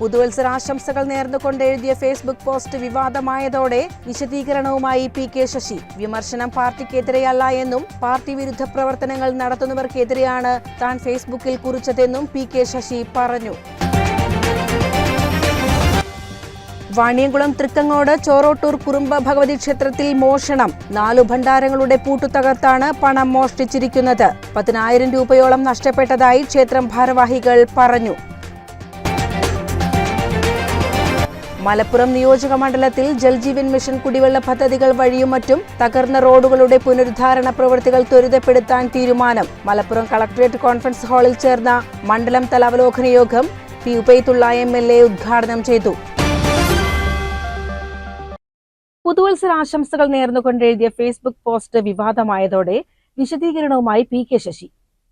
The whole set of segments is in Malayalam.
പുതുവത്സരാശംസകൾ നേർന്നുകൊണ്ട് എഴുതിയ ഫേസ്ബുക്ക് പോസ്റ്റ് വിവാദമായതോടെ വിശദീകരണവുമായി പി കെ ശശി. വിമർശനം പാർട്ടിക്കെതിരെയല്ല എന്നും പാർട്ടി വിരുദ്ധ പ്രവർത്തനങ്ങൾ നടത്തുന്നവർക്കെതിരെയാണ് താൻ ഫേസ്ബുക്കിൽ കുറിച്ചതെന്നും പി കെ ശശി പറഞ്ഞു. വാണിയംകുളം തൃക്കങ്ങോട് ചോറോട്ടൂർ കുറുമ്പ ഭഗവതി ക്ഷേത്രത്തിൽ മോഷണം. നാലു ഭണ്ഡാരങ്ങളുടെ പൂട്ടുതകർത്താണ് പണം മോഷ്ടിച്ചിരിക്കുന്നത്. പതിനായിരം രൂപയോളം നഷ്ടപ്പെട്ടതായി ക്ഷേത്രം ഭാരവാഹികൾ പറഞ്ഞു. മലപ്പുറം നിയോജക മണ്ഡലത്തിൽ ജൽജീവൻ മിഷൻ കുടിവെള്ള പദ്ധതികൾ വഴിയും മറ്റും തകർന്ന റോഡുകളുടെ പുനരുദ്ധാരണ പ്രവൃത്തികൾ ത്വരിതപ്പെടുത്താൻ തീരുമാനം. മലപ്പുറം കളക്ടറേറ്റ് കോൺഫറൻസ് ഹാളിൽ ചേർന്ന മണ്ഡലം തല അവലോകന യോഗം P Ubaidulla M L A ഉദ്ഘാടനം ചെയ്തു. പുതുവത്സരാശംസകൾ നേർന്നുകൊണ്ട് എഴുതിയ ഫേസ്ബുക്ക് പോസ്റ്റ് വിവാദമായതോടെ വിശദീകരണവുമായി പി കെ ശശി.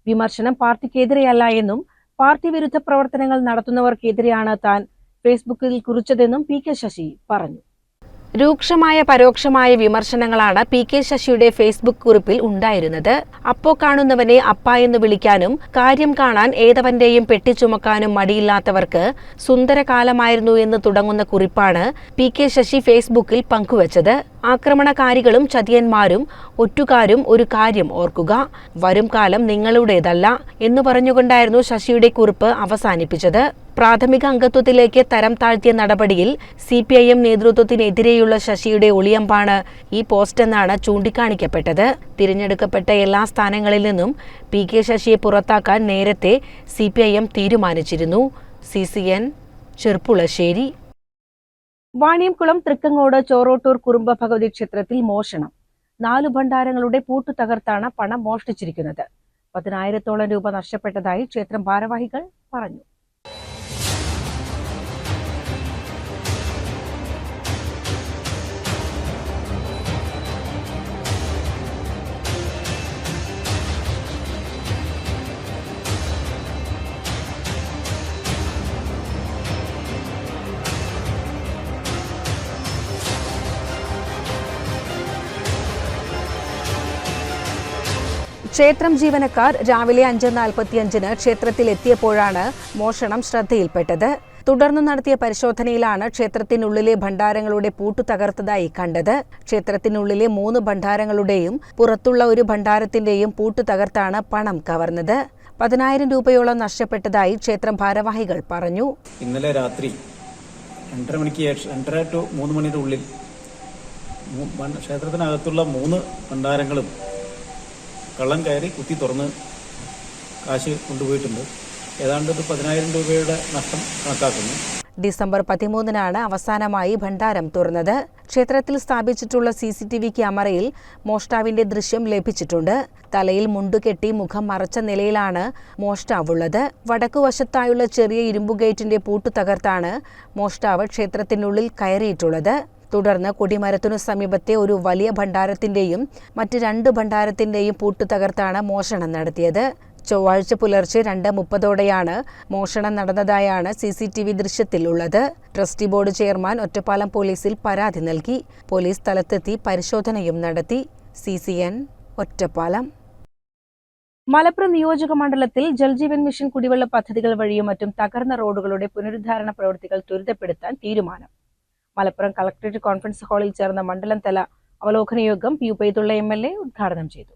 വിമർശനം പാർട്ടിക്കെതിരെയല്ല എന്നും പാർട്ടി വിരുദ്ധ പ്രവർത്തനങ്ങൾ നടത്തുന്നവർക്കെതിരെയാണ് താൻ ഫേസ്ബുക്കിൽ കുറിച്ചതെന്നും പി കെ ശശി പറഞ്ഞു. രൂക്ഷമായ പരോക്ഷമായ വിമർശനങ്ങളാണ് പി കെ ശശിയുടെ ഫേസ്ബുക്ക് കുറിപ്പിൽ ഉണ്ടായിരുന്നത്. അപ്പോ കാണുന്നവനെ അപ്പ എന്ന് വിളിക്കാനും കാര്യം കാണാൻ ഏതവന്റെയും പെട്ടി ചുമക്കാനും മടിയില്ലാത്തവർക്ക് സുന്ദരകാലമായിരുന്നു എന്ന് തുടങ്ങുന്ന കുറിപ്പാണ് പി കെ ശശി ഫേസ്ബുക്കിൽ പങ്കുവച്ചത്. ആക്രമണകാരികളും ചതിയന്മാരും ഒറ്റുകാരും ഒരു കാര്യം ഓർക്കുക വരും കാലം നിങ്ങളുടേതല്ല എന്ന് പറഞ്ഞുകൊണ്ടായിരുന്നു ശശിയുടെ കുറിപ്പ് അവസാനിപ്പിച്ചത്. പ്രാഥമിക അംഗത്വത്തിലേക്ക് തരം താഴ്ത്തിയ നടപടിയിൽ സി പി ഐ എം നേതൃത്വത്തിനെതിരെയുള്ള ശശിയുടെ ഒളിയമ്പാണ് ഈ പോസ്റ്റ് എന്നാണ് ചൂണ്ടിക്കാണിക്കപ്പെട്ടത്. തിരഞ്ഞെടുക്കപ്പെട്ട എല്ലാ സ്ഥാനങ്ങളിൽ നിന്നും പി കെ ശശിയെ പുറത്താക്കാൻ നേരത്തെ സി പി ഐ എം തീരുമാനിച്ചിരുന്നു. C C N Cherpulassery. Vaniyamkulam Thrikkangode Chorottoor Kurumba Bhagavathi ക്ഷേത്രത്തിൽ മോഷണം. നാലു ഭണ്ഡാരങ്ങളുടെ പൂട്ടു തകർത്താണ് പണം മോഷ്ടിച്ചിരിക്കുന്നത്. പതിനായിരത്തോളം രൂപ നഷ്ടപ്പെട്ടതായി ക്ഷേത്രം ഭാരവാഹികൾ പറഞ്ഞു. ക്ഷേത്രം ജീവനക്കാർ രാവിലെ അഞ്ച് നാൽപ്പത്തിയഞ്ചിന് ക്ഷേത്രത്തിൽ എത്തിയപ്പോഴാണ് മോഷണം ശ്രദ്ധയിൽപ്പെട്ടത്. തുടർന്ന് നടത്തിയ പരിശോധനയിലാണ് ക്ഷേത്രത്തിനുള്ളിലെ ഭണ്ഡാരങ്ങളുടെ പൂട്ടു തകർത്തതായി കണ്ടത്. ക്ഷേത്രത്തിനുള്ളിലെ മൂന്ന് ഭണ്ഡാരങ്ങളുടെയും പുറത്തുള്ള ഒരു ഭണ്ഡാരത്തിന്റെയും പൂട്ടു തകർത്താണ് പണം കവർന്നത്. പതിനായിരം രൂപയോളം നഷ്ടപ്പെട്ടതായി ക്ഷേത്രം ഭാരവാഹികൾ പറഞ്ഞു. ഇന്നലെ രാത്രി രണ്ടര മണിക്ക് രണ്ടര ടു മൂന്ന് മണിയുടെ ഉള്ളിൽ ക്ഷേത്രത്തിനകത്തുള്ള മൂന്ന് ഭണ്ഡാരങ്ങളും കള്ളൻ കയറി കുത്തി തുറന്ന് കാശ് കൊണ്ടുപോയിട്ടുണ്ട്. ഏതാണ്ട് ഒരു പതിനായിരം രൂപയുടെ നഷ്ടം കണക്കാക്കുന്നു. ഡിസംബർ പതിമൂന്നിനാണ് അവസാനമായി ഭണ്ഡാരം തുറന്നത്. ക്ഷേത്രത്തിൽ സ്ഥാപിച്ചിട്ടുള്ള സി സി ടി വി ക്യാമറയിൽ മോഷ്ടാവിന്റെ ദൃശ്യം ലഭിച്ചിട്ടുണ്ട്. തലയിൽ മുണ്ടുകെട്ടി മുഖം മറച്ച നിലയിലാണ് മോഷ്ടാവുള്ളത്. വടക്കുവശത്തായുള്ള ചെറിയ ഇരുമ്പുഗേറ്റിന്റെ പൂട്ടു തകർത്താണ് മോഷ്ടാവ് ക്ഷേത്രത്തിനുള്ളിൽ കയറിയിട്ടുള്ളത്. തുടർന്ന് കൊടിമരത്തിനു സമീപത്തെ ഒരു വലിയ ഭണ്ഡാരത്തിന്റെയും മറ്റ് രണ്ട് ഭണ്ഡാരത്തിന്റെയും പൂട്ടു തകർത്താണ് മോഷണം നടത്തിയത്. ചൊവ്വാഴ്ച പുലർച്ചെ രണ്ട് മുപ്പതോടെയാണ് മോഷണം നടന്നതായാണ് സി സി ടി വി ദൃശ്യത്തിലുള്ളത്. ട്രസ്റ്റി ബോർഡ് ചെയർമാൻ ഒറ്റപ്പാലം പോലീസിൽ പരാതി നൽകി. പോലീസ് സ്ഥലത്തെത്തി പരിശോധനയും നടത്തി. C C N Ottapalam. Malappuram നിയോജക മണ്ഡലത്തിൽ ജൽജീവൻ മിഷൻ കുടിവെള്ള പദ്ധതികൾ വഴിയും മറ്റും തകർന്ന റോഡുകളുടെ പുനരുദ്ധാരണ പ്രവൃത്തികൾ ത്വരിതപ്പെടുത്താൻ തീരുമാനം. മലപ്പുറം കളക്ടറേറ്റ് കോൺഫറൻസ് ഹാളിൽ ചേർന്ന മണ്ഡലം തല അവലോകന യോഗം P Ubaidulla M L A ഉദ്ഘാടനം ചെയ്തു.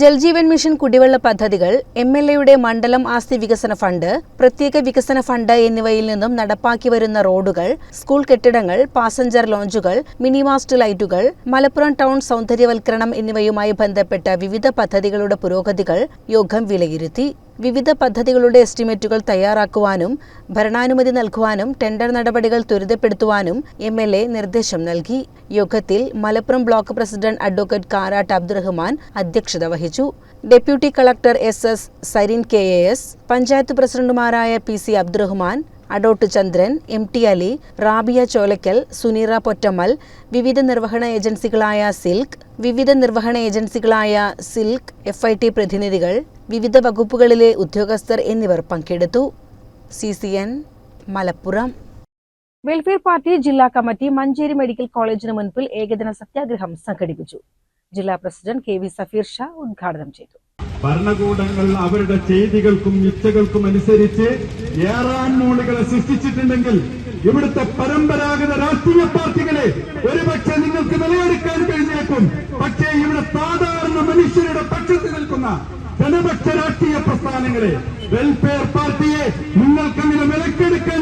ജൽജീവൻ മിഷൻ കുടിവെള്ള പദ്ധതികൾ എം എൽ എയുടെ മണ്ഡലം ആസ്തി വികസന ഫണ്ട് പ്രത്യേക വികസന ഫണ്ട് എന്നിവയിൽ നിന്നും നടപ്പാക്കി വരുന്ന റോഡുകൾ സ്കൂൾ കെട്ടിടങ്ങൾ പാസഞ്ചർ ലോഞ്ചുകൾ മിനി മാസ്റ്റ് ലൈറ്റുകൾ മലപ്പുറം ടൗൺ സൗന്ദര്യവൽക്കരണം എന്നിവയുമായി ബന്ധപ്പെട്ട വിവിധ പദ്ധതികളുടെ പുരോഗതികൾ യോഗം വിലയിരുത്തി. വിവിധ പദ്ധതികളുടെ എസ്റ്റിമേറ്റുകൾ തയ്യാറാക്കുവാനും ഭരണാനുമതി നൽകുവാനും ടെൻഡർ നടപടികൾ ത്വരിതപ്പെടുത്തുവാനും എം എൽ എ നിർദ്ദേശം നൽകി. യോഗത്തിൽ Malappuram block president advocate Karat Abdurahman അധ്യക്ഷത വഹിച്ചു. Deputy collector S S Sarin K A S panchayat പ്രസിഡന്റുമാരായ P C Abdurahman Adott Chandran M T Ali Rabiya Cholakkal Suneera Pottammal വിവിധ നിർവഹണ ഏജൻസികളായ സിൽക്ക് വിവിധ നിർവഹണ ഏജൻസികളായ സിൽക്ക് എഫ് ഐ ടി പ്രതിനിധികൾ വിവിധ വകുപ്പുകളിലെ ഉദ്യോഗസ്ഥർ എന്നിവർ പങ്കെടുത്തു. C C N Malappuram. Welfare party ജില്ലാ കമ്മിറ്റി മഞ്ചേരി മെഡിക്കൽ കോളേജിന് മുൻപിൽ ഏകദിന സത്യാഗ്രഹം സംഘടിപ്പിച്ചു. ജില്ലാ president K V Safeer Shah ഉദ്ഘാടനം ചെയ്തു. ഭരണകൂടങ്ങൾ അവരുടെ ചെയ്തികൾക്കും ഇച്ഛകൾക്കും അനുസരിച്ച് ഏറാൻ മൂളുകളെ സൃഷ്ടിച്ചിട്ടുണ്ടെങ്കിൽ ഇവിടുത്തെ പരമ്പരാഗത രാഷ്ട്രീയ പാർട്ടികളെ ഒരുപക്ഷെ നിങ്ങൾക്ക് നിലയെടുക്കാൻ കഴിഞ്ഞേക്കും. പക്ഷേ ഇവിടെ സാധാരണ മനുഷ്യരുടെ പക്ഷത്ത് നിൽക്കുന്ന ജനപക്ഷ രാഷ്ട്രീയ പ്രസ്ഥാനങ്ങളെ വെൽഫെയർ പാർട്ടിയെ നിങ്ങൾക്കങ്ങനെ വിലക്കെടുക്കാൻ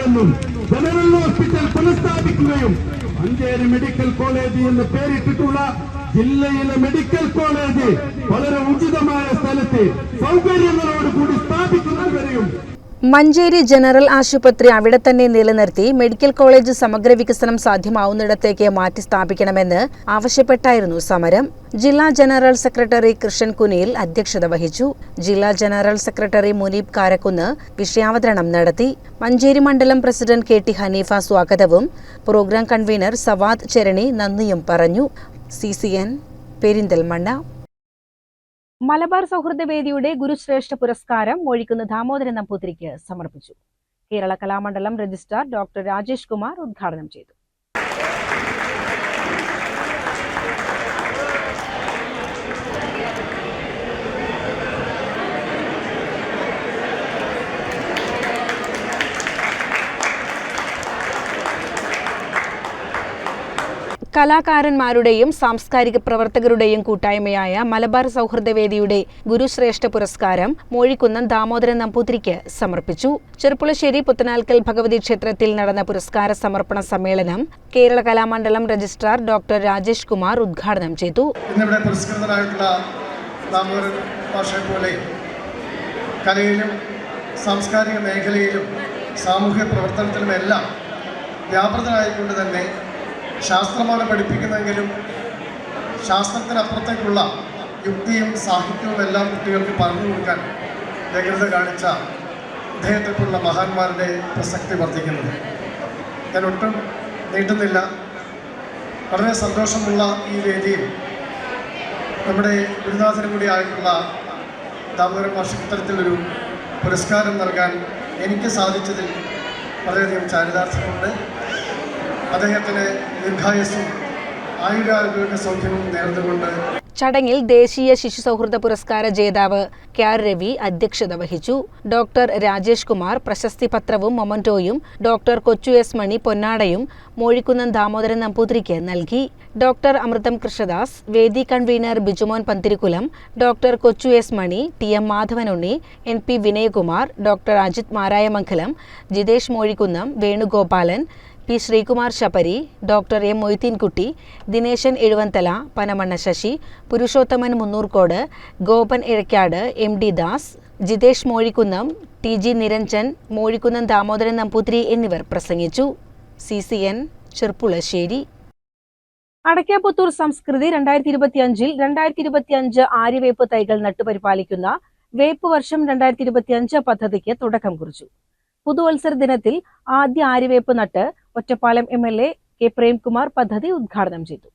എന്നും ജനറൽ ഹോസ്പിറ്റൽ പുനഃസ്ഥാപിക്കുകയും മഞ്ചേരി മെഡിക്കൽ കോളേജ് എന്ന് പേരിട്ടിട്ടുള്ള ജില്ലയിലെ മെഡിക്കൽ കോളേജ് വളരെ ഉചിതമായ സ്ഥലത്ത് സൗകര്യങ്ങളോടുകൂടി സ്ഥാപിക്കുന്നതുവരെയും മഞ്ചേരി ജനറൽ ആശുപത്രി അവിടെ തന്നെ നിലനിർത്തി മെഡിക്കൽ കോളേജ് സമഗ്ര വികസനം സാധ്യമാവുന്നിടത്തേക്ക് മാറ്റി സ്ഥാപിക്കണമെന്ന് ആവശ്യപ്പെട്ടായിരുന്നു സമരം. ജില്ലാ ജനറൽ സെക്രട്ടറി കൃഷ്ണൻ കുനിയിൽ അധ്യക്ഷത വഹിച്ചു. ജില്ലാ ജനറൽ സെക്രട്ടറി മുനീബ് കാരക്കുന്ന് വിഷയാവതരണം നടത്തി. മഞ്ചേരി മണ്ഡലം പ്രസിഡന്റ് കെ ടി ഹനീഫ സ്വാഗതവും പ്രോഗ്രാം കൺവീനർ സവാദ് ചെരണി നന്ദിയും പറഞ്ഞു. C C N Perinthalmanna. Malabar സൗഹൃദ വേദിയുടെ ഗുരുശ്രേഷ്ഠ പുരസ്കാരം മൊഴിക്കുന്ന ദാമോദരൻ നമ്പൂതിരിക്ക് സമർപ്പിച്ചു. കേരള കലാമണ്ഡലം രജിസ്ട്രാർ ഡോക്ടർ രാജേഷ് കുമാർ ഉദ്ഘാടനം ചെയ്തു. കലാകാരന്മാരുടെയും സാംസ്കാരിക പ്രവർത്തകരുടെയും കൂട്ടായ്മയായ മലബാർ സൗഹൃദവേദിയുടെ ഗുരുശ്രേഷ്ഠ പുരസ്കാരം മോഴിക്കുന്നം ദാമോദരൻ നമ്പൂതിരിക്ക് സമർപ്പിച്ചു. ചെറുപ്പുളശ്ശേരി പുത്തനാൽക്കൽ ഭഗവതി ക്ഷേത്രത്തിൽ നടന്ന പുരസ്കാര സമർപ്പണ സമ്മേളനം കേരള കലാമണ്ഡലം രജിസ്ട്രാർ ഡോക്ടർ രാജേഷ് കുമാർ ഉദ്ഘാടനം ചെയ്തു. പോലെ കലയിലും സാംസ്കാരിക മേഖലയിലും സാമൂഹ്യ പ്രവർത്തനത്തിലുമെല്ലാം വ്യാപൃതനായിക്കൊണ്ട് തന്നെ ശാസ്ത്രമാണ് പഠിപ്പിക്കുന്നതെങ്കിലും ശാസ്ത്രത്തിനപ്പുറത്തേക്കുള്ള യുക്തിയും സാഹിത്യവും എല്ലാം കുട്ടികൾക്ക് പറഞ്ഞു കൊടുക്കാൻ വ്യഗ്രത കാണിച്ച അദ്ദേഹത്തെക്കുള്ള മഹാന്മാരുടെ പ്രസക്തി വർദ്ധിക്കുന്നത്. ഞാൻ ഒട്ടും നീട്ടുന്നില്ല. വളരെ സന്തോഷമുള്ള ഈ വേദിയിൽ നമ്മുടെ ഗുരുനാഥനും കൂടി ആയിട്ടുള്ള ദാമോദരൻ വർഷത്തരത്തിലൊരു പുരസ്കാരം നൽകാൻ എനിക്ക് സാധിച്ചതിൽ വളരെയധികം ചാരിതാർത്ഥ്യമുണ്ട്. അദ്ദേഹത്തിന് ദീർഘായുസ്സും ആയുരാരോഗ്യ സൗഖ്യവും നേർന്നുകൊണ്ട് ചടങ്ങിൽ ദേശീയ ശിശു സൗഹൃദ പുരസ്കാര ജേതാവ് കെ ആർ രവി അധ്യക്ഷത വഹിച്ചു. ഡോക്ടർ രാജേഷ് കുമാർ പ്രശസ്തി പത്രവും മൊമന്റോയും ഡോക്ടർ കൊച്ചു എസ് മണി പൊന്നാടയും മോഴിക്കുന്നം ദാമോദരൻ നമ്പൂതിരിക്ക് നൽകി. ഡോക്ടർ അമൃതം കൃഷ്ണദാസ് വേദി convener Bijumon Panthirikkulam doctor Kochu S Mani T M Madhavanunni N P Vinayakumar doctor Ajith Marayamangalam Jithesh Mozhikkunnam Venugopalan P Sreekumar Shabari doctor M Moideenkutty Dineshan Ezhuvanthala Panamanna Sasi Purushothaman Munnurkode Gopan Izhakkad M D Das Jithesh Mozhikkunnam T G Niranjan Mozhikkunnam Damodaran Namboothiri എന്നിവർ പ്രസംഗിച്ചു. C C N Cherpulassery. Adakkaputhur Samskrithi രണ്ടായിരത്തി ഇരുപത്തിയഞ്ചിൽ രണ്ടായിരത്തി ഇരുപത്തിയഞ്ച് ആര്യവേപ്പ് തൈകൾ നട്ടുപരിപാലിക്കുന്ന വേപ്പ് വർഷം രണ്ടായിരത്തി ഇരുപത്തിയഞ്ച് പദ്ധതിക്ക് തുടക്കം കുറിച്ചു. പുതുവത്സര ദിനത്തിൽ ആദ്യ ആര്യവേപ്പ് നട്ട് Ottapalam M L A K Premkumar പദ്ധതി ഉദ്ഘാടനം ചെയ്തു.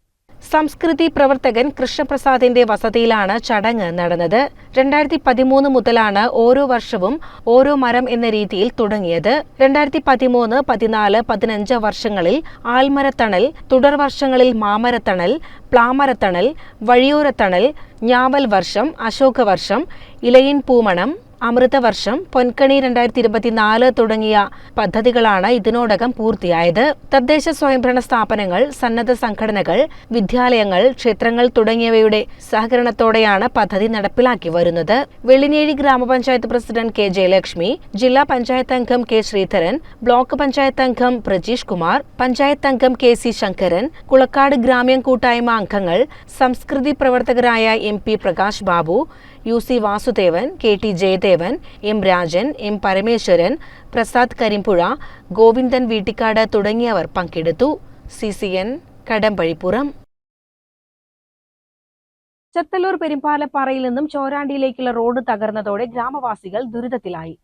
സംസ്കൃതി പ്രവർത്തകൻ കൃഷ്ണപ്രസാദിന്റെ വസതിയിലാണ് ചടങ്ങ് നടന്നത്. രണ്ടായിരത്തി പതിമൂന്ന് മുതലാണ് ഓരോ വർഷവും ഓരോ മരം എന്ന രീതിയിൽ തുടങ്ങിയത്. രണ്ടായിരത്തി പതിമൂന്ന് പതിനാല് പതിനഞ്ച് വർഷങ്ങളിൽ ആൽമരത്തണൽ തുടർ വർഷങ്ങളിൽ മാമരത്തണൽ പ്ലാമരത്തണൽ വഴിയോരത്തണൽ ഞാവൽ വർഷം അശോക വർഷം ഇലയിൻ പൂമണം അമൃതവർഷം പൊൻകണി രണ്ടായിരത്തി ഇരുപത്തിനാല് തുടങ്ങിയ പദ്ധതികളാണ് ഇതിനോടകം പൂർത്തിയായത്. തദ്ദേശ സ്വയംഭരണ സ്ഥാപനങ്ങൾ സന്നദ്ധ സംഘടനകൾ വിദ്യാലയങ്ങൾ ക്ഷേത്രങ്ങൾ തുടങ്ങിയവയുടെ സഹകരണത്തോടെയാണ് പദ്ധതി നടപ്പിലാക്കി വരുന്നത്. വെള്ളിനേഴി ഗ്രാമപഞ്ചായത്ത് പ്രസിഡന്റ് കെ ജയലക്ഷ്മി ജില്ലാ പഞ്ചായത്ത് അംഗം കെ ശ്രീധരൻ ബ്ലോക്ക് പഞ്ചായത്ത് അംഗം പ്രജീഷ് കുമാർ പഞ്ചായത്ത് അംഗം കെ സി ശങ്കരൻ കുളക്കാട് ഗ്രാമ്യം കൂട്ടായ്മ അംഗങ്ങൾ സംസ്കൃതി പ്രവർത്തകരായ M P Prakash Babu U C Vasudevan K T Jayadevan M Rajan M Parameswaran Prasad Karimpuzha Govindan Veettikkad തുടങ്ങിയവർ പങ്കെടുത്തു. C C N Kadambazhipuram. Chathalloor പെരുമ്പാലപ്പാറയിൽ നിന്നും ചോരാണ്ടിയിലേക്കുള്ള റോഡ് തകർന്നതോടെ ഗ്രാമവാസികൾ ദുരിതത്തിലായി.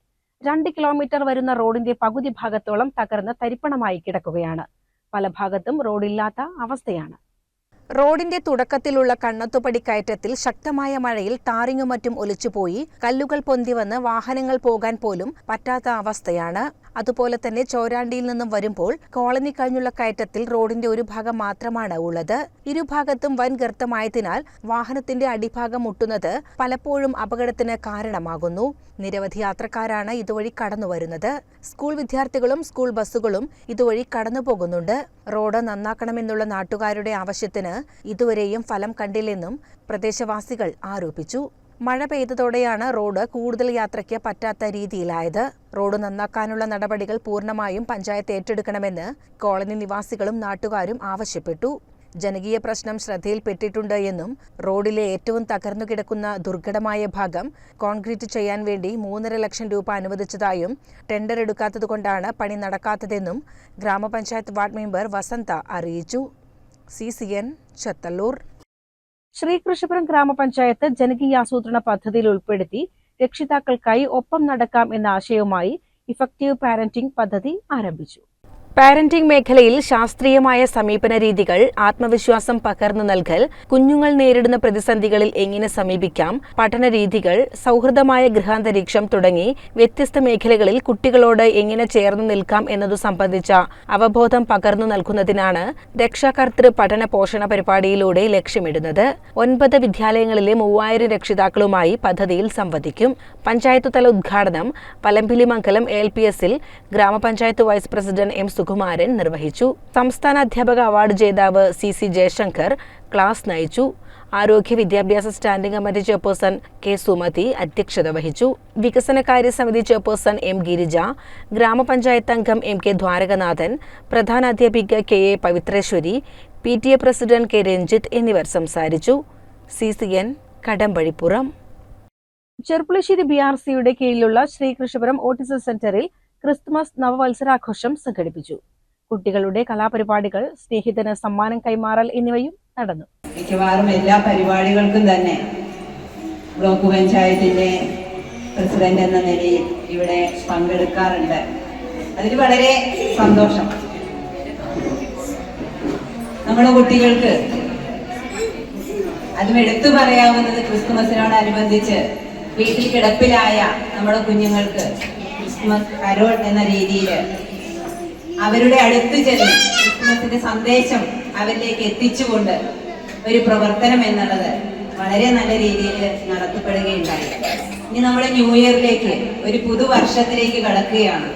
രണ്ട് കിലോമീറ്റർ വരുന്ന റോഡിന്റെ പകുതി ഭാഗത്തോളം തകർന്ന് തരിപ്പണമായി കിടക്കുകയാണ്. പല ഭാഗത്തും റോഡില്ലാത്ത അവസ്ഥയാണ്. റോഡിന്റെ തുടക്കത്തിലുള്ള കണ്ണത്തുപടിക്കയറ്റത്തിൽ ശക്തമായ മഴയിൽ ടാറിങ്ങും മറ്റും ഒലിച്ചുപോയി. കല്ലുകൾ പൊന്തിവന്ന് വാഹനങ്ങൾ പോകാൻ പോലും പറ്റാത്ത അവസ്ഥയാണ്. അതുപോലെ തന്നെ ചോരാണ്ടിയിൽ നിന്നും വരുമ്പോൾ കോളനി കഴിഞ്ഞുള്ള കയറ്റത്തിൽ റോഡിന്റെ ഒരു ഭാഗം മാത്രമാണ് ഉള്ളത്. ഇരുഭാഗത്തും വൻ ഗർത്തമായതിനാൽ വാഹനത്തിന്റെ അടിഭാഗം മുട്ടുന്നത് പലപ്പോഴും അപകടത്തിന് കാരണമാകുന്നു. നിരവധി യാത്രക്കാരാണ് ഇതുവഴി കടന്നു വരുന്നത് സ്കൂൾ വിദ്യാർത്ഥികളും സ്കൂൾ ബസ്സുകളും ഇതുവഴി കടന്നു പോകുന്നുണ്ട് റോഡ് നന്നാക്കണമെന്നുള്ള നാട്ടുകാരുടെ ആവശ്യത്തിന് ഇതുവരെയും ഫലം കണ്ടില്ലെന്നും പ്രദേശവാസികൾ ആരോപിച്ചു. മഴ പെയ്തതോടെയാണ് റോഡ് കൂടുതൽ യാത്രയ്ക്ക് പറ്റാത്ത രീതിയിലായത്. റോഡ് നന്നാക്കാനുള്ള നടപടികൾ പൂർണമായും പഞ്ചായത്ത് ഏറ്റെടുക്കണമെന്ന് കോളനി നിവാസികളും നാട്ടുകാരും ആവശ്യപ്പെട്ടു. ജനകീയ പ്രശ്നം ശ്രദ്ധയിൽപ്പെട്ടിട്ടുണ്ട് എന്നും റോഡിലെ ഏറ്റവും തകർന്നു കിടക്കുന്ന ദുർഘടമായ ഭാഗം കോൺക്രീറ്റ് ചെയ്യാൻ വേണ്ടി മൂന്നര ലക്ഷം രൂപ അനുവദിച്ചതായും ടെൻഡർ എടുക്കാത്തതുകൊണ്ടാണ് പണി നടക്കാത്തതെന്നും ഗ്രാമപഞ്ചായത്ത് വാർഡ് മെമ്പർ വസന്ത അറിയിച്ചു. C C N Chathalloor. Sreekrishnapuram ഗ്രാമപഞ്ചായത്ത് ജനകീയാസൂത്രണ പദ്ധതിയിൽ ഉൾപ്പെടുത്തി രക്ഷിതാക്കൾക്കായി ഒപ്പം നടക്കാം എന്ന ആശയവുമായി ഇഫക്റ്റീവ് പാരന്റിംഗ് പദ്ധതി ആരംഭിച്ചു. പാരന്റിംഗ് മേഖലയിൽ ശാസ്ത്രീയമായ സമീപന രീതികൾ ആത്മവിശ്വാസം പകർന്നു നൽകൽ കുഞ്ഞുങ്ങൾ നേരിടുന്ന പ്രതിസന്ധികളിൽ എങ്ങനെ സമീപിക്കാം പഠന രീതികൾ സൗഹൃദമായ ഗൃഹാന്തരീക്ഷം തുടങ്ങി വ്യത്യസ്ത മേഖലകളിൽ കുട്ടികളോട് എങ്ങനെ ചേർന്നു നിൽക്കാം എന്നതു സംബന്ധിച്ച അവബോധം പകർന്നു നൽകുന്നതിനാണ് രക്ഷാകർത്തൃ പഠന പോഷണ പരിപാടിയിലൂടെ ലക്ഷ്യമിടുന്നത്. ഒൻപത് വിദ്യാലയങ്ങളിലെ മൂവായിരം രക്ഷിതാക്കളുമായി പദ്ധതിയിൽ സംവദിക്കും. പഞ്ചായത്ത് തല ഉദ്ഘാടനം പലമ്പിലിമംഗലം എൽ പി എസിൽ ഗ്രാമപഞ്ചായത്ത് വൈസ് പ്രസിഡന്റ് എം സുകുമാരൻ നിർവഹിച്ചു. സംസ്ഥാന അധ്യാപക അവാർഡ് ജേതാവ് സി സി ജയശങ്കർ ക്ലാസ് നയിച്ചു. ആരോഗ്യ വിദ്യാഭ്യാസ standing committee chairperson K Sumathi അധ്യക്ഷത വഹിച്ചു. വികസനകാര്യ സമിതി ചെയർപേഴ്സൺ എം ഗിരിജ ഗ്രാമപഞ്ചായത്ത് അംഗം എം കെ ദ്വാരകനാഥൻ പ്രധാന അധ്യാപിക K A Pavithreswari P T A president K Ranjith എന്നിവർ സംസാരിച്ചു. C C N Kadambazhipuram. Cherpulassery B R സിയുടെ കീഴിലുള്ള ശ്രീകൃഷ്ണപുരം ഓട്ടിസം സെന്ററിൽ ക്രിസ്തുമസ് നവവത്സരാഘോഷം സംഘടിപ്പിച്ചു. കുട്ടികളുടെ കലാപരിപാടികൾ സ്നേഹിതന് സമ്മാനം കൈമാറൽ എന്നിവയും നടന്നു. മിക്കവാറും എല്ലാ പരിപാടികൾക്കും തന്നെ ബ്ലോക്ക് പഞ്ചായത്തിന്റെ പ്രസിഡന്റ് എന്ന നിലയിൽ ഇവിടെ പങ്കെടുക്കാറുണ്ട്. അതിൽ വളരെ സന്തോഷം. നമ്മുടെ കുട്ടികൾക്ക് അതും എടുത്തു പറയാവുന്നത് ക്രിസ്തുമസിനോടനുബന്ധിച്ച് വീട്ടിൽ കിടപ്പിലായ നമ്മുടെ കുഞ്ഞുങ്ങൾക്ക് ക്രിസ്തുമസ് കരോൾ എന്ന രീതിയിൽ അവരുടെ അടുത്ത് ചെന്ന് ക്രിസ്മസിന്റെ സന്ദേശം അവരിലേക്ക് എത്തിച്ചുകൊണ്ട് ഒരു പ്രവർത്തനം എന്നുള്ളത് വളരെ നല്ല രീതിയിൽ നടത്തപ്പെടുകയുണ്ടായി. ഇനി നമ്മുടെ ന്യൂ ഇയറിലേക്ക് ഒരു പുതുവർഷത്തിലേക്ക് കടക്കുകയാണ്.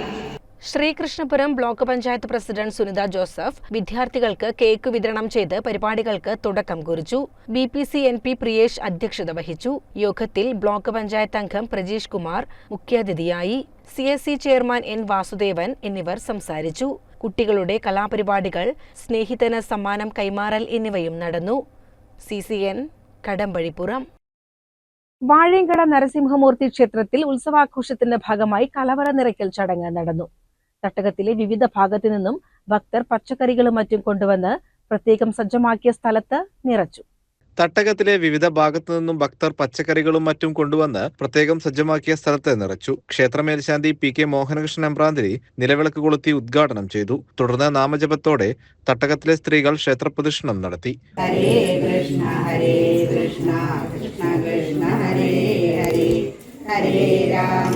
ശ്രീകൃഷ്ണപുരം ബ്ലോക്ക് പഞ്ചായത്ത് പ്രസിഡന്റ് സുനിത ജോസഫ് വിദ്യാർത്ഥികൾക്ക് കേക്ക് വിതരണം ചെയ്ത് പരിപാടികൾക്ക് തുടക്കം കുറിച്ചു. B P C N P Priyesh അധ്യക്ഷത വഹിച്ചു. യോഗത്തിൽ ബ്ലോക്ക് പഞ്ചായത്ത് അംഗം പ്രജീഷ് കുമാർ മുഖ്യാതിഥിയായി. C S C chairman N Vasudevan എന്നിവർ സംസാരിച്ചു. കുട്ടികളുടെ കലാപരിപാടികൾ സ്നേഹിതന സമ്മാനം കൈമാറൽ എന്നിവയും നടന്നു. C C N Kadambazhipuram. Vazhayangada Narasimhamoorthy ക്ഷേത്രത്തിൽ ഉത്സവാഘോഷത്തിന്റെ ഭാഗമായി കലവറ നിറയ്ക്കൽ ചടങ്ങ് നടന്നു. തട്ടകത്തിലെ വിവിധ ഭാഗത്തു നിന്നും ഭക്തർ പച്ചക്കറികളും മറ്റും കൊണ്ടുവന്ന് പ്രത്യേകം സജ്ജമാക്കിയ സ്ഥലത്ത് നിറച്ചു. തട്ടകത്തിലെ വിവിധ ഭാഗത്തു നിന്നും ഭക്തർ പച്ചക്കറികളും മറ്റും കൊണ്ടുവന്ന് പ്രത്യേകം സജ്ജമാക്കിയ സ്ഥലത്ത് നിറച്ചു. ക്ഷേത്ര മേൽശാന്തി പി കെ മോഹനകൃഷ്ണൻ എമ്പ്രാന്തിരി നിലവിളക്ക് കൊളുത്തി ഉദ്ഘാടനം ചെയ്തു. തുടർന്ന് നാമജപത്തോടെ തട്ടകത്തിലെ സ്ത്രീകൾ ക്ഷേത്രപ്രദക്ഷിണം നടത്തി. ഹരേ കൃഷ്ണ ഹരേ കൃഷ്ണ കൃഷ്ണ കൃഷ്ണ ഹരേ ഹരേ ഹരേ രാമ.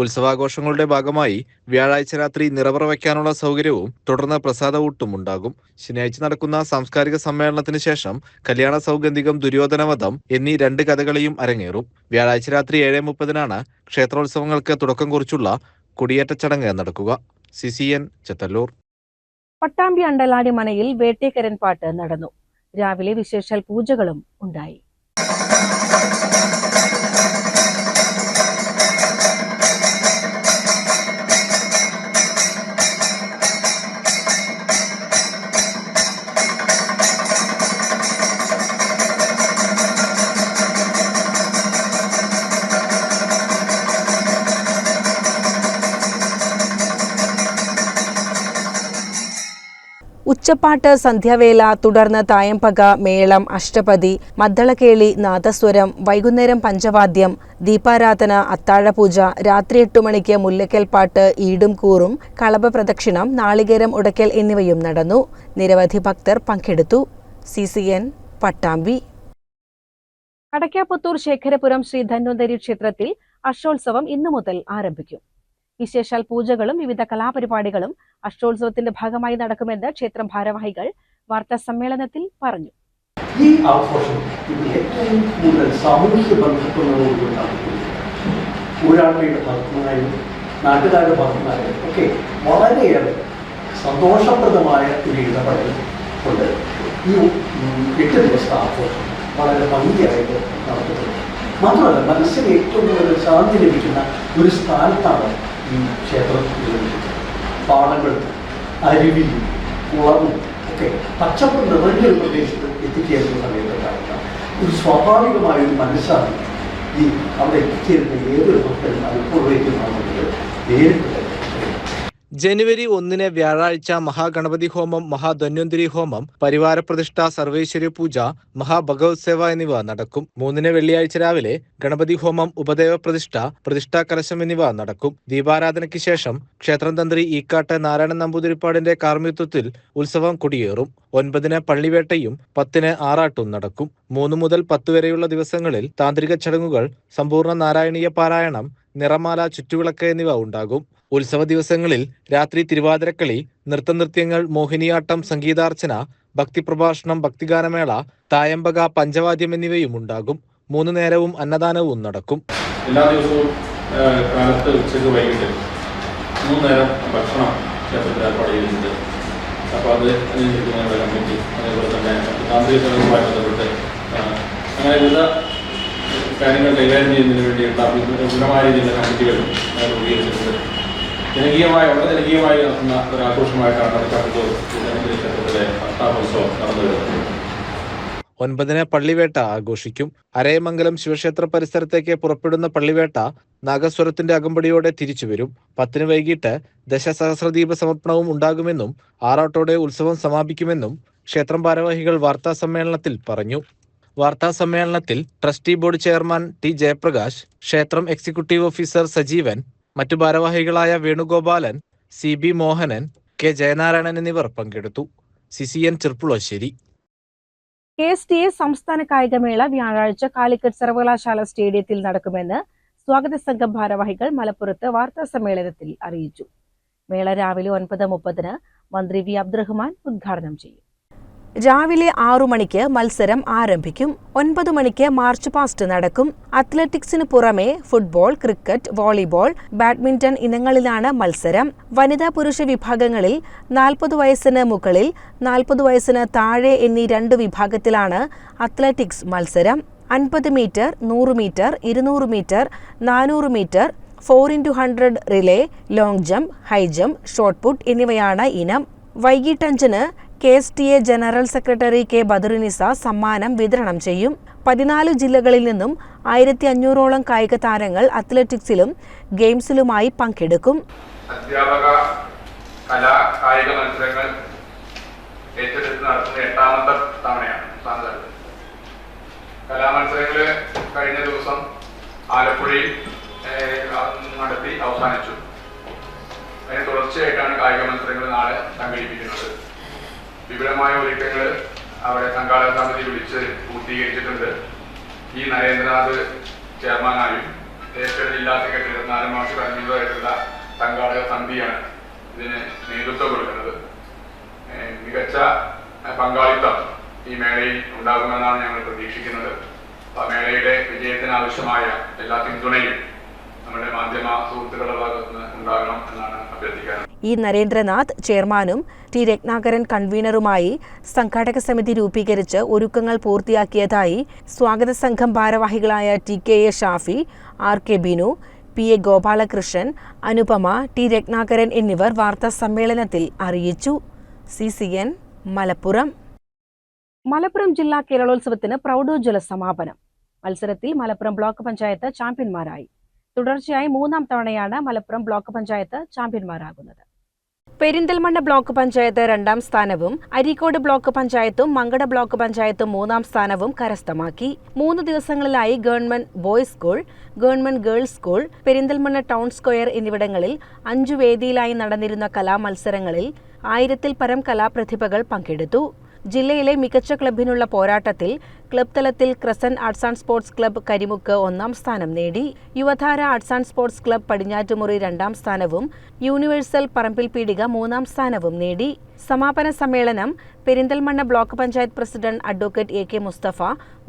ഉത്സവാഘോഷങ്ങളുടെ ഭാഗമായി വ്യാഴാഴ്ച രാത്രി നിറവറ വയ്ക്കാനുള്ള സൗകര്യവും തുടർന്ന് പ്രസാദവൂട്ടും ഉണ്ടാകും. ശനിയാഴ്ച നടക്കുന്ന സാംസ്കാരിക സമ്മേളനത്തിന് ശേഷം കല്യാണ സൗഗന്ധികം ദുര്യോധനവധം എന്നീ രണ്ട് കഥകളിയും അരങ്ങേറും. വ്യാഴാഴ്ച രാത്രി ഏഴ് മുപ്പതിനാണ് ക്ഷേത്രോത്സവങ്ങൾക്ക് തുടക്കം കുറിച്ചുള്ള കൊടിയേറ്റ ചടങ്ങ് നടക്കുക. C C N Chethallur. Pattambi Andaladi മനയിൽ Vettekkaran പാട്ട് നടന്നു. രാവിലെ വിശേഷാൽ പൂജകളും ഉണ്ടായി. ഉച്ചപ്പാട്ട് സന്ധ്യാവേല തുടർന്ന് തായമ്പക മേളം അഷ്ടപതി മദ്ദളക്കേളി നാദസ്വരം വൈകുന്നേരം പഞ്ചവാദ്യം ദീപാരാധന അത്താഴപൂജ രാത്രി എട്ടു മണിക്ക് മുല്ലക്കൽ പാട്ട് ഈടും കൂറും കളഭ പ്രദക്ഷിണം നാളികേരം ഉടക്കൽ എന്നിവയും നടന്നു. നിരവധി ഭക്തർ പങ്കെടുത്തു. C C N Pattambi. Kadakkapputhur Shekharapuram Shri Dhanvantari ക്ഷേത്രത്തിൽ അഷോത്സവം ഇന്നു മുതൽ ആരംഭിക്കും. വിശേഷാൽ പൂജകളും വിവിധ കലാപരിപാടികളും അഷ്ടോത്സവത്തിന്റെ ഭാഗമായി നടക്കുമെന്ന് ക്ഷേത്രം ഭാരവാഹികൾ വാർത്താ സമ്മേളനത്തിൽ പറഞ്ഞു. ഈ ആഘോഷം ഇത് ഏറ്റവും കൂടുതൽ സാമൂഹിക ബന്ധപ്പെടുന്നതോടുകൂടി നടത്തുന്നു ഊരാളുടെ ഭാഗത്തുനിന്നായാലും നാട്ടുകാരുടെ ഭാഗത്തുനിന്നായാലും ഒക്കെ വളരെയേറെ സന്തോഷപ്രദമായ ഒരു ഇടപെടൽ കൊണ്ട് ഈ എട്ട് ദിവസത്തെ ആഘോഷം വളരെ ഭംഗിയായിട്ട് നടത്തുന്നുണ്ട് മാത്രമല്ല മനസ്സിന് ഏറ്റവും കൂടുതൽ ശാന്തി ലഭിക്കുന്ന ഒരു സ്ഥാനത്താണ് ഈ ക്ഷേത്രം പാടങ്ങൾ അരുവി കുളവും ഒക്കെ പച്ചപ്പ് നിറഞ്ഞ ഒരു പ്രദേശത്ത് എത്തിച്ചേരുന്ന സമയത്തുണ്ടാകുന്ന ഒരു സ്വാഭാവികമായ ഒരു മനസ്സാണ് ഈ അവിടെ എത്തിച്ചേരുന്ന ഏതൊരു ഭക്തനും അനുഭവവേദ്യമാകുന്നത് നേരിട്ട്. ജനുവരി ഒന്നിന് വ്യാഴാഴ്ച മഹാഗണപതി ഹോമം മഹാധന്വന്തിരി ഹോമം പരിവാര പ്രതിഷ്ഠ സർവേശ്വരി പൂജ മഹാഭഗവത് സേവ എന്നിവ നടക്കും. മൂന്നിന് വെള്ളിയാഴ്ച രാവിലെ ഗണപതി ഹോമം ഉപദേവ പ്രതിഷ്ഠ പ്രതിഷ്ഠാ കലശം എന്നിവ നടക്കും. ദീപാരാധനയ്ക്ക് ശേഷം ക്ഷേത്രം തന്ത്രി ഈക്കാട്ട് നാരായണൻ നമ്പൂതിരിപ്പാടിന്റെ കാർമ്മിത്വത്തിൽ ഉത്സവം കൊടിയേറും. ഒൻപതിന് പള്ളിവേട്ടയും പത്തിന് ആറാട്ടും നടക്കും. മൂന്ന് മുതൽ പത്ത് വരെയുള്ള ദിവസങ്ങളിൽ താന്ത്രിക ചടങ്ങുകൾ സമ്പൂർണ നാരായണീയ പാരായണം നിറമാല ചുറ്റുവിളക്ക് എന്നിവ ഉണ്ടാകും. ഉത്സവ ദിവസങ്ങളിൽ രാത്രി തിരുവാതിരക്കളി നൃത്തനൃത്യങ്ങൾ മോഹിനിയാട്ടം സംഗീതാർച്ചന ഭക്തിപ്രഭാഷണം ഭക്തിഗാനമേള തായമ്പക പഞ്ചവാദ്യം എന്നിവയും ഉണ്ടാകും. മൂന്ന് നേരവും അന്നദാനവും നടക്കും. എല്ലാ ദിവസവും കാലത്ത് ഉച്ചയ്ക്ക് വൈകിട്ട് മൂന്ന് നേരം ഭക്ഷണം ക്ഷേത്രത്തിൽ ഏർപ്പാട് ചെയ്തിട്ടുണ്ട് അപ്പോൾ അത് അനുസരിച്ച് ഞങ്ങളുടെ കമ്മിറ്റി അതേപോലെ തന്നെ താന്ത്രിക ബന്ധപ്പെട്ട് അങ്ങനെ വിവിധ കാര്യങ്ങൾ കൈകാര്യം ചെയ്യുന്നതിന് വേണ്ടിയിട്ടുള്ള ഗുണമായ രീതിയിലുള്ള കമ്മിറ്റികൾ രൂപീകരിച്ചിട്ടുണ്ട്. ജനകീയമായ വളരെ ജനകീയമായി നടത്തുന്ന ഒരു ആഘോഷമായിട്ടാണ് നടക്കാത്തത് ക്ഷേത്രത്തിലെ അഷ്ടാമോത്സവം നടന്നു വരുന്നത്. ഒൻപതിന് പള്ളിവേട്ട ആഘോഷിക്കും. അരയമംഗലം ശിവക്ഷേത്ര പരിസരത്തേക്ക് പുറപ്പെടുന്ന പള്ളിവേട്ട നാഗസ്വരത്തിന്റെ അകമ്പടിയോടെ തിരിച്ചുവരും പത്തിന് വൈകിട്ട് ദശസഹസ്രദീപ സമർപ്പണവും ഉണ്ടാകുമെന്നും ആറാട്ടോടെ ഉത്സവം സമാപിക്കുമെന്നും ക്ഷേത്രം ഭാരവാഹികൾ വാർത്താ സമ്മേളനത്തിൽ പറഞ്ഞു. വാർത്താ സമ്മേളനത്തിൽ trustee board chairman T Jayaprakash ക്ഷേത്രം എക്സിക്യൂട്ടീവ് ഓഫീസർ സജീവൻ മറ്റു ഭാരവാഹികളായ Venugopalan C B Mohanan K Jayanarayanan എന്നിവർ പങ്കെടുത്തു. C C N Cherpulassery. K S T A സംസ്ഥാന കായികമേള വ്യാഴാഴ്ച കാലിക്കറ്റ് സർവകലാശാല സ്റ്റേഡിയത്തിൽ നടക്കുമെന്ന് സ്വാഗത സംഘം ഭാരവാഹികൾ മലപ്പുറത്ത് വാർത്താ സമ്മേളനത്തിൽ അറിയിച്ചു. മേള രാവിലെ ഒൻപത് മുപ്പതിന് മന്ത്രി വി അബ്ദുറഹ്മാൻ ഉദ്ഘാടനം ചെയ്യും. രാവിലെ ആറു മണിക്ക് മത്സരം ആരംഭിക്കും. ഒൻപത് മണിക്ക് മാർച്ച് പാസ്റ്റ് നടക്കും. അത്ലറ്റിക്സിന് പുറമെ ഫുട്ബോൾ ക്രിക്കറ്റ് വോളിബോൾ ബാഡ്മിന്റൺ ഇനങ്ങളിലാണ് മത്സരം. വനിതാ പുരുഷ വിഭാഗങ്ങളിൽ നാൽപ്പത് വയസ്സിന് മുകളിൽ നാൽപ്പത് വയസ്സിന് താഴെ എന്നീ രണ്ട് വിഭാഗത്തിലാണ് അത്ലറ്റിക്സ് മത്സരം. അൻപത് മീറ്റർ നൂറ് മീറ്റർ ഇരുന്നൂറ് മീറ്റർ നാനൂറ് metre four into hundred relay long jump high jump shot put എന്നിവയാണ് ഇനം. വൈകിട്ട് അഞ്ചിന് K S T A general secretary K Badarunisa സമ്മാനം വിതരണം ചെയ്യും. പതിനാല് ജില്ലകളിൽ നിന്നും ആയിരത്തി അഞ്ഞൂറോളം കായിക താരങ്ങൾ അത്ലറ്റിക്സിലും ഗെയിംസിലുമായി പങ്കെടുക്കും. അധ്യാപക കലാ കായിക മത്സരങ്ങൾ ഏറ്റെടുത്ത് നടത്തുന്ന എട്ടാമത്തെ തവണയാണ് കലാമത്സരങ്ങൾ കഴിഞ്ഞ ദിവസം ആലപ്പുഴയിൽ നടത്തി അവസാനിച്ചു. അതിന് തുടർച്ചയായിട്ടാണ് കായിക മത്സരങ്ങൾ നാളെ സംഘടിപ്പിക്കുന്നത്. വിപുലമായ ഒരുക്കങ്ങൾ അവിടെ സംഘാടക സമിതി വിളിച്ച് പൂർത്തീകരിച്ചിട്ടുണ്ട്. ഈ നരേന്ദ്രനാഥ് ചെയർമാനായും ദേശീയ ജില്ലാ സെക്രട്ടറി നാല് മാസം അഞ്ഞൂറായിട്ടുള്ള സംഘാടക സമിതിയാണ് ഇതിന് നേതൃത്വം കൊടുക്കുന്നത്. മികച്ച പങ്കാളിത്തം ഈ മേളയിൽ ഉണ്ടാകുമെന്നാണ് ഞങ്ങൾ പ്രതീക്ഷിക്കുന്നത്. ആ മേളയുടെ വിജയത്തിന് ആവശ്യമായ എല്ലാ പിന്തുണയും നമ്മുടെ മാധ്യമ സുഹൃത്തുക്കളുടെ ഭാഗത്തുനിന്ന് ഉണ്ടാകണം എന്നാണ് അഭ്യർത്ഥിക്കാൻ ഇ നരേന്ദ്രനാഥ് ചെയർമാനും ടി രത്നാകരൻ കൺവീനറുമായി സംഘാടക സമിതി രൂപീകരിച്ച് ഒരുക്കങ്ങൾ പൂർത്തിയാക്കിയതായി സ്വാഗത സംഘം ഭാരവാഹികളായ T K A Shafi R K Binu P A Gopalakrishnan Anupama T Ratnakaran എന്നിവർ വാർത്താ സമ്മേളനത്തിൽ അറിയിച്ചു. C C N Malappuram. Malappuram ജില്ലാ കേരളോത്സവത്തിന് പ്രൗഢോജ്വല സമാപനം. മത്സരത്തിൽ മലപ്പുറം ബ്ലോക്ക് പഞ്ചായത്ത് ചാമ്പ്യന്മാരായി. തുടർച്ചയായി മൂന്നാം തവണയാണ് മലപ്പുറം ബ്ലോക്ക് പഞ്ചായത്ത് ചാമ്പ്യന്മാരാകുന്നത്. പെരിന്തൽമണ്ണ ബ്ലോക്ക് പഞ്ചായത്ത് രണ്ടാം സ്ഥാനവും അരീക്കോട് ബ്ലോക്ക് പഞ്ചായത്തും മങ്കട ബ്ലോക്ക് പഞ്ചായത്തും മൂന്നാം സ്ഥാനവും കരസ്ഥമാക്കി. മൂന്ന് ദിവസങ്ങളിലായി government boys school government girls school Perinthalmanna town square എന്നിവിടങ്ങളിൽ അഞ്ചു വേദിയിലായി നടന്നിരുന്ന കലാമത്സരങ്ങളിൽ ആയിരത്തിൽ പരം കലാപ്രതിഭകൾ പങ്കെടുത്തു. ജില്ലയിലെ മികച്ച ക്ലബിനുള്ള പോരാട്ടത്തിൽ ക്ലബ് തലത്തിൽ crescent arts and sports club Karimukku ഒന്നാം സ്ഥാനം നേടി. Yuvadhara arts and sports club Padinjattumuri രണ്ടാം സ്ഥാനവും യൂണിവേഴ്സൽ പറമ്പിൽ പീടിക മൂന്നാം സ്ഥാനവും നേടി. സമാപന സമ്മേളനം Perinthalmanna block panchayat president advocate A K Mustafa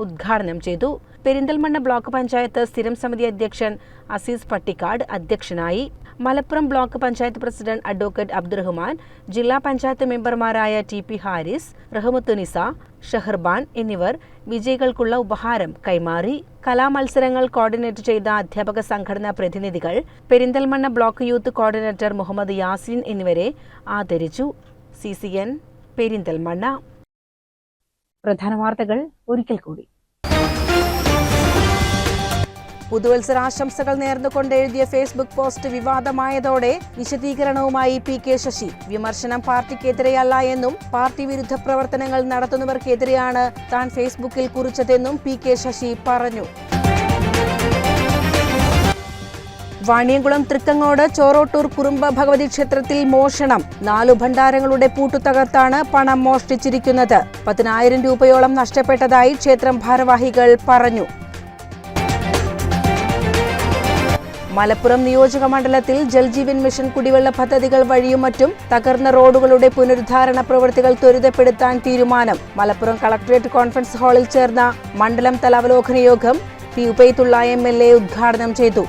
ഉദ്ഘാടനം ചെയ്തു. പെരിന്തൽമണ്ണ ബ്ലോക്ക് പഞ്ചായത്ത് സ്ഥിരം സമിതി അധ്യക്ഷൻ അസീസ് പട്ടിക്കാട് അധ്യക്ഷനായി. Malappuram block panchayat president advocate Abdurahman ജില്ലാ പഞ്ചായത്ത് മെമ്പർമാരായ ടി പി ഹാരിസ് റഹ്മത്തുനിസ ഷെഹർബാൻ എന്നിവർ വിജയികൾക്കുള്ള ഉപഹാരം കൈമാറി. കലാമത്സരങ്ങൾ കോർഡിനേറ്റ് ചെയ്ത അധ്യാപക സംഘടനാ പ്രതിനിധികൾ Perinthalmanna block youth coordinator Muhammad Yasin എന്നിവരെ ആദരിച്ചു. C C N Perinthalmanna. പ്രധാന വാർത്തകൾ ഒരിക്കൽ കൂടി. പുതുവത്സരാശംസകൾ നേർന്നുകൊണ്ട് എഴുതിയ ഫേസ്ബുക്ക് പോസ്റ്റ് വിവാദമായതോടെ വിശദീകരണവുമായി പി കെ ശശി. വിമർശനം പാർട്ടിക്കെതിരെയല്ല എന്നും പാർട്ടി വിരുദ്ധ പ്രവർത്തനങ്ങൾ നടത്തുന്നവർക്കെതിരെയാണ് താൻ ഫേസ്ബുക്കിൽ കുറിച്ചതെന്നും പി കെ ശശി പറഞ്ഞു. വാണിയംകുളം തൃക്കങ്ങോട് ചോറോട്ടൂർ കുറുമ്പ ഭഗവതി ക്ഷേത്രത്തിൽ മോഷണം. നാലു ഭണ്ഡാരങ്ങളുടെ പൂട്ടു തകർത്താണ് പണം മോഷ്ടിച്ചിരിക്കുന്നത്. പതിനായിരം രൂപയോളം നഷ്ടപ്പെട്ടതായി ക്ഷേത്രം ഭാരവാഹികൾ പറഞ്ഞു. മലപ്പുറം നിയോജക മണ്ഡലത്തിൽ ജൽജീവൻ മിഷൻ കുടിവെള്ള പദ്ധതികൾ വഴിയും മറ്റും തകർന്ന റോഡുകളുടെ പുനരുദ്ധാരണ പ്രവൃത്തികൾ ത്വരിതപ്പെടുത്താൻ തീരുമാനം. മലപ്പുറം കളക്ടറേറ്റ് കോൺഫറൻസ് ഹാളിൽ ചേർന്ന മണ്ഡലം തല അവലോകന യോഗം P Ubaidulla M L A ഉദ്ഘാടനം ചെയ്തു.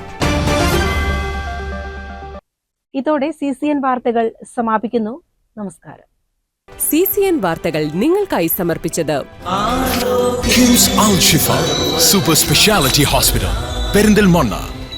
ഇതോടെ സി സി എൻ വാർത്തകൾ സമാപിക്കുന്നു. നമസ്കാരം. സി സി എൻ വാർത്തകൾ നിങ്ങൾക്കായി സമർപ്പിച്ചത് super speciality hospital Perinthalmanna Speciality Hospital, Perindalmonna.